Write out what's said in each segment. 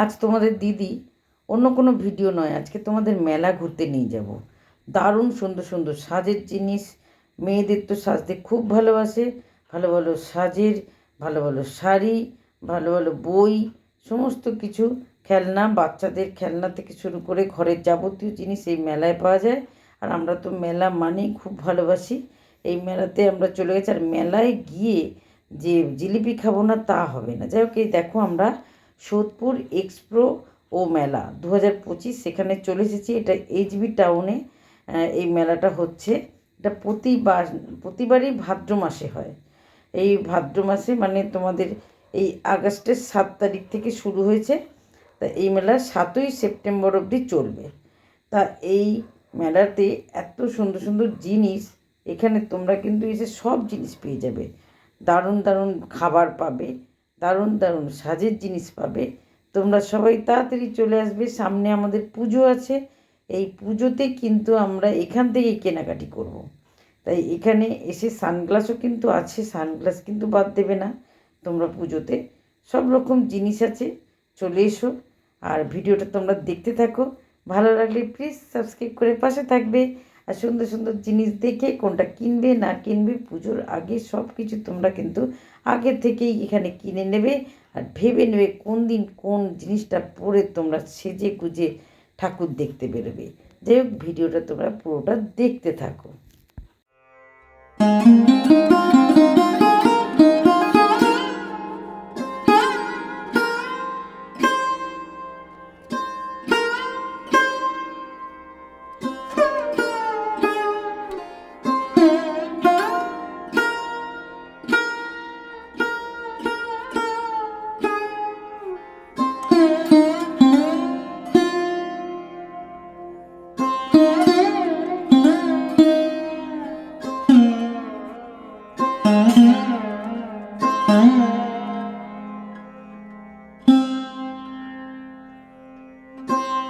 আজ তোমাদের দিদি অন্য কোনো ভিডিও নয়, আজকে তোমাদের মেলা ঘুরতে নিয়ে যাব। দারুণ সুন্দর সুন্দর সাজের জিনিস, মেয়েদের তো সাজতে খুব ভালোবাসে, ভালো ভালো সাজের, ভালো ভালো শাড়ি, ভালো ভালো বই, সমস্ত কিছু, খেলনা, বাচ্চাদের খেলনা থেকে শুরু করে ঘরের যাবতীয় জিনিস এই মেলায় পাওয়া যায়। আর আমরা তো মেলা মানেই খুব ভালোবাসি, এই মেলাতে আমরা চলে গেছি। আর মেলায় গিয়ে যে জিলিপি খাব না তা হবে না। যাই হোক, এই দেখো আমরা সোদপুর এক্সপ্রো ও মেলা। দু হাজার পঁচিশ সেখানে চলে এসেছি। এটা এইচবি টাউনে এই মেলাটা হচ্ছে। এটা প্রতিবার প্রতিবারই ভাদ্র মাসে হয়। এই ভাদ্র মাসে মানে তোমাদের এই আগস্টের সাত তারিখ থেকে শুরু হয়েছে। তা এই মেলা সাতই সেপ্টেম্বর অবধি চলবে। তা এই মেলাতে এত সুন্দর সুন্দর জিনিস, এখানে তোমরা কিন্তু এসে সব জিনিস পেয়ে যাবে। দারুণ দারুণ খাবার পাবে। দারুণ দারুণ সাজের জিনিস পাবে। তোমরা সবাই তাড়াতাড়ি চলে আসবে, সামনে আমাদের পুজো আছে। এই পুজোতে কিন্তু আমরা এখান থেকেই কেনাকাটি করব। তাই এখানে এসে সানগ্লাসও কিন্তু আছে, সানগ্লাস কিন্তু বাদ দেবে না। তোমরা পুজোতে সব রকম জিনিস আছে, চলে এসো। আর ভিডিওটা তোমরা দেখতে থাকো। ভালো লাগলে প্লিজ সাবস্ক্রাইব করে পাশে থাকবে। আর সুন্দর সুন্দর জিনিস দেখে কোনটা কিনবে, না কিনবে, পুজোর আগে সব কিছু তোমরা কিন্তু আগে থেকেই এখানে কিনে নেবে আর ভেবে নেবে কোন দিন কোন জিনিসটা পরে তোমরা সেজে গুজে ঠাকুর দেখতে বেরোবে। যাই হোক, ভিডিওটা তোমরা পুরোটা দেখতে থাকো।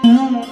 Mm-hmm.